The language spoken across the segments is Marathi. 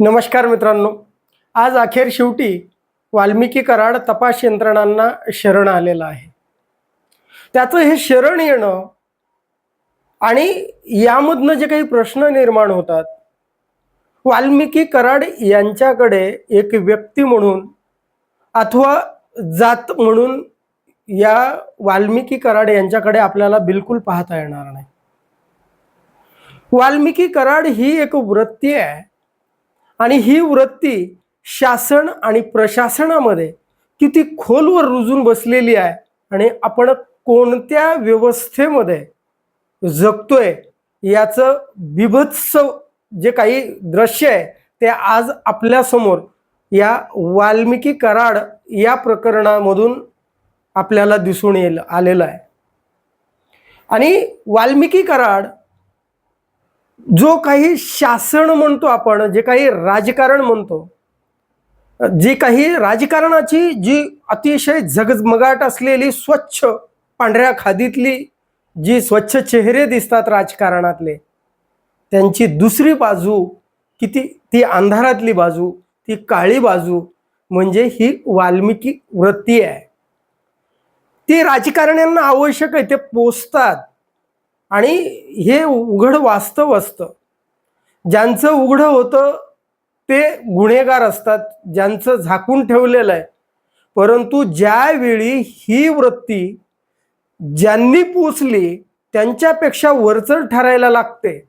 नमस्कार मित्रांनो. आज अखेर शेवटी वाल्मिकी कराड तपास यंत्रणांना शरण आलेलं आहे. त्याचं हे शरण येणं आणि यामधनं जे काही प्रश्न निर्माण होतात वाल्मिकी कराड यांच्याकडे एक व्यक्ती म्हणून अथवा जात म्हणून या वाल्मिकी कराड यांच्याकडे आपल्याला बिलकुल पाहता येणार नाही. वाल्मिकी कराड ही एक वृत्ती आहे. आणि ही वृत्ती शासन आणि प्रशासनामध्ये किती खोलवर रुजून बसलेली आहे आणि आपण कोणत्या व्यवस्थेमध्ये जगतोय याचं बिभत्स जे काही दृश्य आहे ते आज आपल्यासमोर या वाल्मिकी कराड या प्रकरणामधून आपल्याला दिसून येईल आलेलं आहे. आणि वाल्मिकी कराड जो काही शासन म्हणतो आपण जे काही राजकारण म्हणतो जी काही राजकारणाची जी अतिशय झगमगाट असलेली स्वच्छ पांढऱ्या खादीतली जी स्वच्छ चेहरे दिसतात राजकारणातले त्यांची दुसरी बाजू किती ती अंधारातली बाजू ती काळी बाजू म्हणजे ही वाल्मिकी वृत्ती आहे. ती राजकारण्यांना आवश्यक आहे ते पोचतात आणि हे उघड वास्तव असतं. ज्यांचं उघडं होतं ते गुन्हेगार असतात ज्यांचं झाकून ठेवलेलं आहे. परंतु ज्यावेळी ही वृत्ती ज्यांनी पोचली त्यांच्यापेक्षा वरचढ ठरायला लागते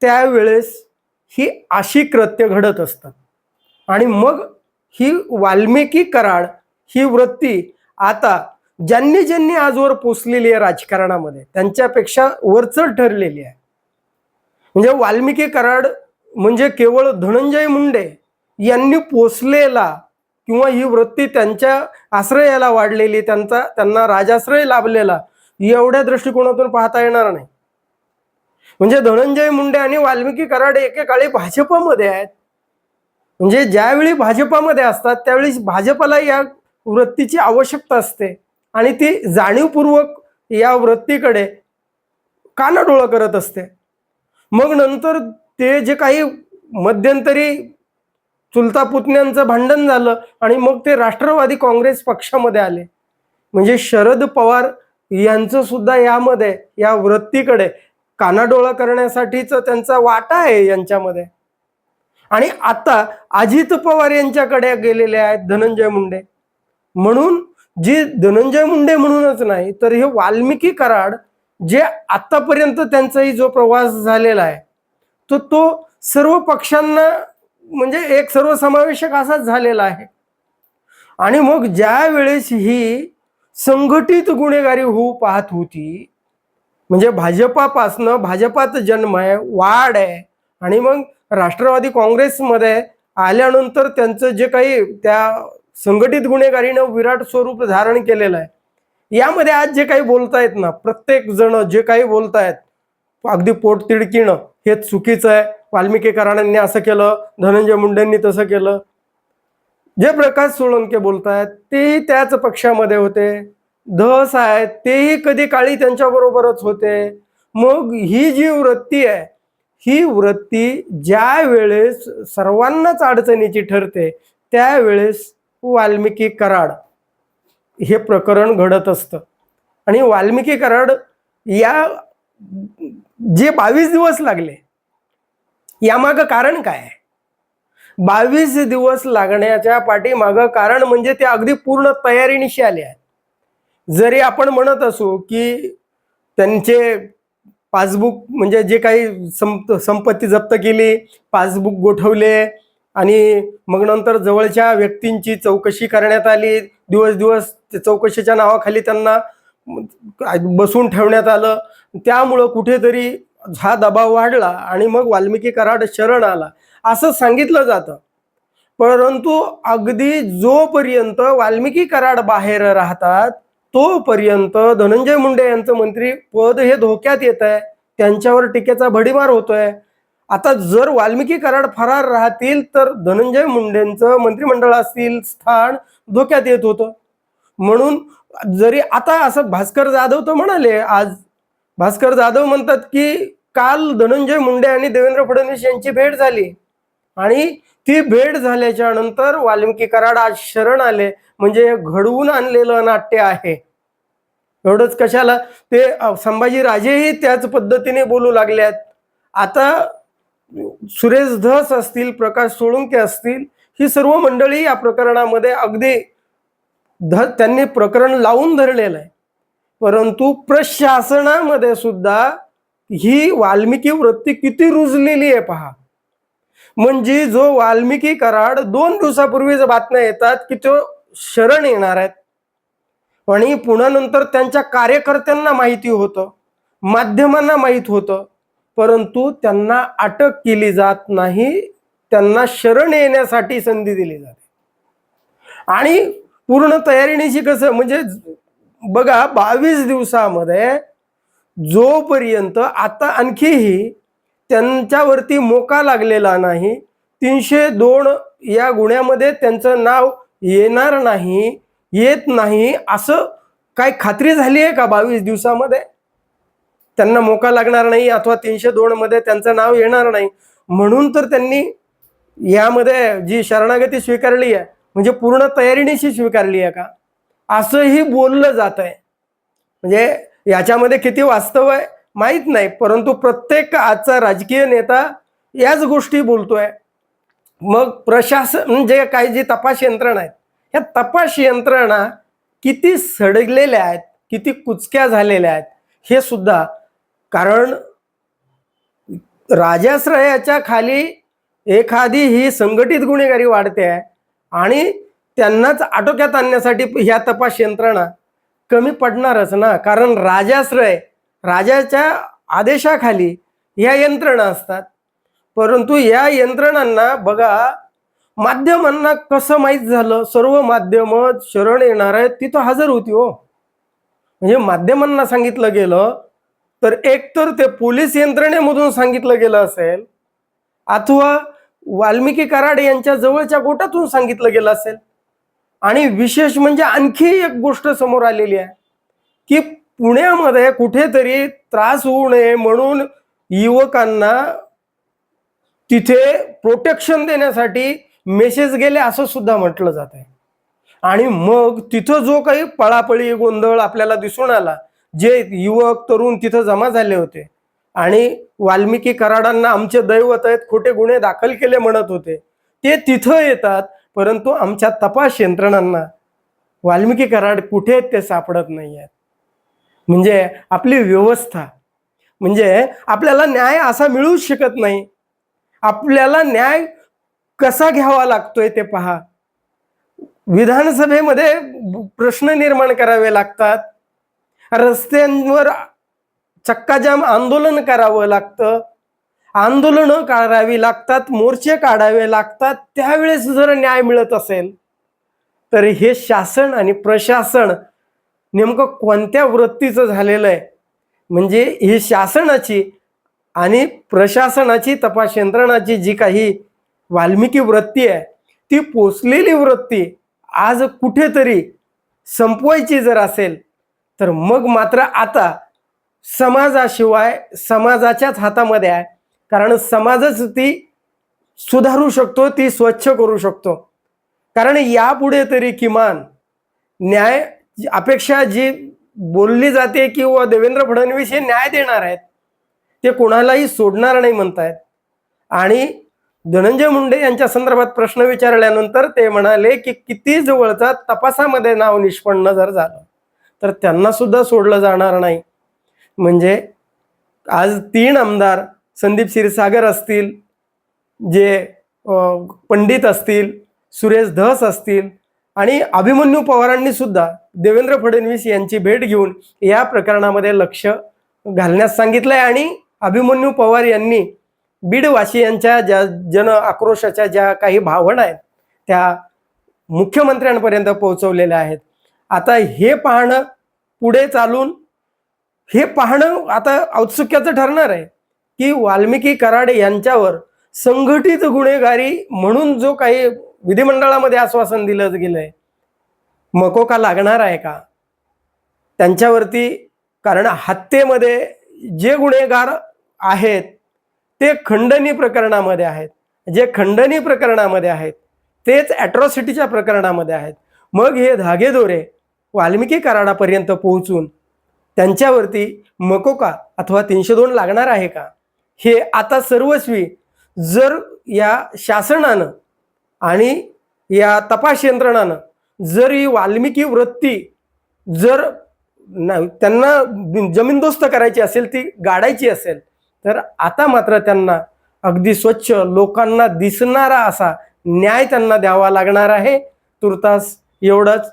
त्यावेळेस ही अशी कृत्य घडत असतात. आणि मग ही वाल्मिकी कराड ही वृत्ती आता ज्यांनी ज्यांनी आजवर पोचलेली आहे राजकारणामध्ये त्यांच्यापेक्षा वरचढ ठरलेली आहे. म्हणजे वाल्मिकी कराड म्हणजे केवळ धनंजय मुंडे यांनी पोचलेला किंवा ही वृत्ती त्यांच्या आश्रयाला वाढलेली त्यांचा त्यांना राजाश्रय लाभलेला एवढ्या दृष्टिकोनातून पाहता येणार नाही. म्हणजे धनंजय मुंडे आणि वाल्मिकी कराड एकेकाळी भाजपमध्ये आहेत. म्हणजे ज्यावेळी भाजपामध्ये असतात त्यावेळी भाजपाला या वृत्तीची आवश्यकता असते. आणि ती जाणीवपूर्वक या वृत्तीकडे कानाडोळा करत असते. मग नंतर ते जे काही मध्यंतरी चुलता पुतण्यांचं भांडण झालं आणि मग ते राष्ट्रवादी काँग्रेस पक्षामध्ये आले. म्हणजे शरद पवार यांचं सुद्धा यामध्ये या वृत्तीकडे कानाडोळा करण्यासाठीच त्यांचा वाटा आहे यांच्यामध्ये. आणि आता अजित पवार यांच्याकडे गेलेले आहेत धनंजय मुंडे. म्हणून जी धनंजय मुंडे म्हणूनच नाही तर हे वाल्मिकी कराड जे आतापर्यंत त्यांचाही जो प्रवास झालेला आहे तो तो सर्व पक्षांना म्हणजे एक सर्वसमावेशक असाच झालेला आहे. आणि मग ज्या वेळेस ही संघटित गुन्हेगारी होऊ पाहत होती म्हणजे भाजपापासनं भाजपात जन्म आहे वाढ आहे आणि मग राष्ट्रवादी काँग्रेसमध्ये आल्यानंतर त्यांचं जे काही त्या संघटित गुन्हेगारीनं विराट स्वरूप धारण केलेलं आहे. यामध्ये आज जे काही बोलतायत ना प्रत्येक जण जे काही बोलतायत अगदी पोट तिडकीनं हे चुकीचं आहे. वाल्मिकीकराणांनी असं केलं धनंजय मुंडेंनी तसं केलं. जे प्रकाश सोळंके बोलतायत तेही त्याच पक्षामध्ये होते. धस आहेत तेही कधी काळी त्यांच्याबरोबरच होते. मग ही जी वृत्ती आहे ही वृत्ती ज्या वेळेस सर्वांनाच अडचणीची ठरते त्यावेळेस वाल्मिकी कराड हे प्रकरण घडत असतं. आणि वाल्मिकी कराड या जे बावीस दिवस लागले यामागं कारण काय आहे? बावीस दिवस लागण्याच्या पाठीमागं कारण म्हणजे ते अगदी पूर्ण तयारीनिशी आले आहेत. जरी आपण म्हणत असू की त्यांचे पासबुक म्हणजे जे काही संप संपत्ती जप्त केली पासबुक गोठवले आणि मग नंतर जवळच्या व्यक्तींची चौकशी करण्यात आली. दिवस दिवस ते चौकशीच्या नावाखाली त्यांना बसून ठेवण्यात आलं. त्यामुळं कुठेतरी हा दबाव वाढला आणि मग वाल्मिकी कराड शरण आला. असं सांगितलं जातं. परंतु अगदी जोपर्यंत वाल्मिकी कराड बाहेर राहतात तोपर्यंत धनंजय मुंडे यांचं मंत्री पद हे धोक्यात येत आहे त्यांच्यावर टीकेचा भडीमार होतोय. आता जर वाल्मिकी कराड फरार राहतील तर धनंजय मुंडेंचं मंत्रिमंडळ असतील स्थान धोक्यात येत होतं. म्हणून जरी आता असं भास्कर जाधव तर म्हणाले आज भास्कर जाधव म्हणतात की काल धनंजय मुंडे आणि देवेंद्र फडणवीस यांची भेट झाली. आणि ती भेट झाल्याच्यानंतर वाल्मिकी कराड आज शरण आले. म्हणजे घडवून आणलेलं नाट्य आहे. एवढंच कशाला? ते संभाजीराजेही संभाजी राजेही त्याच पद्धतीने बोलू लागले आहेत आता सुरेश धस असतील प्रकाश सोळुंके असतील ही सर्व मंडळी या प्रकरणामध्ये अगदी ध त्यांनी प्रकरण लावून धरलेलं आहे. परंतु प्रशासनामध्ये सुद्धा ही वाल्मिकी वृत्ती किती रुजलेली आहे पहा. म्हणजे जो वाल्मिकी कराड दोन दिवसापूर्वीच बातम्या येतात की तो शरण येणार आहेत. आणि पुन्हा नंतर त्यांच्या कार्यकर्त्यांना माहिती होतं माध्यमांना माहीत होतं. परंतु त्यांना अटक केली जात नाही त्यांना शरण येण्यासाठी संधी दिली जाते. आणि पूर्ण तयारीनिशी कसं म्हणजे बघा बावीस दिवसामध्ये जोपर्यंत आता आणखीही त्यांच्यावरती मोका लागलेला नाही तीनशे दोन या गुन्ह्यामध्ये त्यांचं नाव येणार नाही येत नाही असं काय खात्री झाली आहे का बावीस दिवसामध्ये? त्यांना मोका लागणार नाही अथवा तीनशे दोन मध्ये त्यांचं नाव येणार नाही. म्हणून तर त्यांनी यामध्ये जी शरणागती स्वीकारली आहे म्हणजे पूर्ण तयारीनेशी स्वीकारली आहे का? असंही बोललं जात आहे म्हणजे याच्यामध्ये किती वास्तव आहे माहीत नाही परंतु प्रत्येक आजचा राजकीय नेता याच गोष्टी बोलतोय. मग प्रशासन म्हणजे काही जी तपास यंत्रणा आहेत ह्या तपास यंत्रणा किती सडगलेल्या आहेत किती कुचक्या झालेल्या आहेत हे सुद्धा कारण राजाश्रयाच्या खाली एखादी ही संघटित गुन्हेगारी वाढते आहे आणि त्यांनाच आटोक्यात आणण्यासाठी ह्या तपास यंत्रणा कमी पडणारच ना. कारण राजाश्रय राजाच्या आदेशाखाली ह्या यंत्रणा असतात. परंतु या यंत्रणांना बघा माध्यमांना कसं माहीत झालं? सर्व माध्यम शरण येणार आहेत तिथं हजर होती हो. म्हणजे माध्यमांना सांगितलं गेलं तर एकतर ते पोलीस यंत्रणेमधून सांगितलं गेलं असेल अथवा वाल्मिकी कराड यांच्या जवळच्या गोटातून सांगितलं गेलं असेल. आणि विशेष म्हणजे आणखी एक गोष्ट समोर आलेली आहे की पुण्यामध्ये कुठेतरी त्रास होऊ नये म्हणून युवकांना तिथे प्रोटेक्शन देण्यासाठी मेसेज गेले असं सुद्धा म्हटलं जात आहे. आणि मग तिथं जो काही पळापळी गोंधळ आपल्याला दिसून आला जे युवक तरुण तिथं जमा झाले होते. आणि वाल्मिकी कराडांना आमचे दैवत आहेत खोटे गुन्हे दाखल केले म्हणत होते. ते तिथं येतात परंतु आमच्या तपास यंत्रणांना वाल्मिकी कराड कुठे आहेत ते सापडत नाही आहेत. म्हणजे आपली व्यवस्था म्हणजे आपल्याला न्याय असा मिळूच शकत नाही. आपल्याला न्याय कसा घ्यावा लागतोय ते पहा. विधानसभेमध्ये प्रश्न निर्माण करावे लागतात. रस्त्यांवर चक्काजाम आंदोलन करावं लागतं. आंदोलनं काढावी लागतात मोर्चे काढावे लागतात त्यावेळेस जर न्याय मिळत असेल तर हे शासन आणि प्रशासन नेमकं कोणत्या वृत्तीचं झालेलं आहे? म्हणजे ही शासनाची आणि प्रशासनाची तपास यंत्रणाची जी काही वाल्मिकी वृत्ती आहे ती पोचलेली वृत्ती आज कुठेतरी संपवायची जर असेल तर मग मात्र आता समाजाशिवाय समाजाच्याच हातामध्ये आहे. कारण समाजच ती सुधारू शकतो ती स्वच्छ करू शकतो. कारण यापुढे तरी किमान न्याय अपेक्षा जी बोलली जाते किंवा देवेंद्र फडणवीस हे न्याय देणार आहेत ते कोणालाही सोडणार नाही म्हणतायत. आणि धनंजय मुंडे यांच्या संदर्भात प्रश्न विचारल्यानंतर ते म्हणाले की किती जवळचा तपासामध्ये नाव निष्पन्न जर झालं तर त्यांना सुद्धा सोडलं जाणार नाही. म्हणजे आज तीन आमदार संदीप क्षीरसागर असतील जे पंडित असतील सुरेश धस असतील आणि अभिमन्यू पवारांनी सुद्धा देवेंद्र फडणवीस यांची भेट घेऊन या प्रकरणामध्ये लक्ष घालण्यास सांगितलं आहे आणि अभिमन्यू पवार यांनी बीडवासियांच्या ज्या जन आक्रोशाच्या ज्या काही भावना आहेत त्या मुख्यमंत्र्यांपर्यंत पोहोचवलेल्या आहेत. आता हे पाहणं पुढे चालून हे पाहणं आता औत्सुक्याचं ठरणार आहे की वाल्मिकी कराडे यांच्यावर संघटित गुन्हेगारी म्हणून जो काही विधिमंडळामध्ये आश्वासन दिलं गेलंय मकोका लागणार आहे का? त्यांच्यावरती कारण हत्येमध्ये जे गुन्हेगार आहेत ते खंडणी प्रकरणामध्ये आहेत. जे खंडणी प्रकरणामध्ये आहेत तेच ॲट्रॉसिटीच्या प्रकरणामध्ये आहेत. मग हे धागेदोरे वाल्मिकी कराडापर्यंत पोहोचून त्यांच्यावरती मकोका अथवा तीनशे दोन लागणार आहे का? हे आता सर्वस्वी जर या शासनानं आणि या तपास यंत्रणानं जर ही वाल्मिकी वृत्ती जर न- त्यांना जमीनदोस्त करायची असेल ती गाडायची असेल तर आता मात्र त्यांना अगदी स्वच्छ लोकांना दिसणारा असा न्याय त्यांना द्यावा लागणार आहे. तुर्तास एवढंच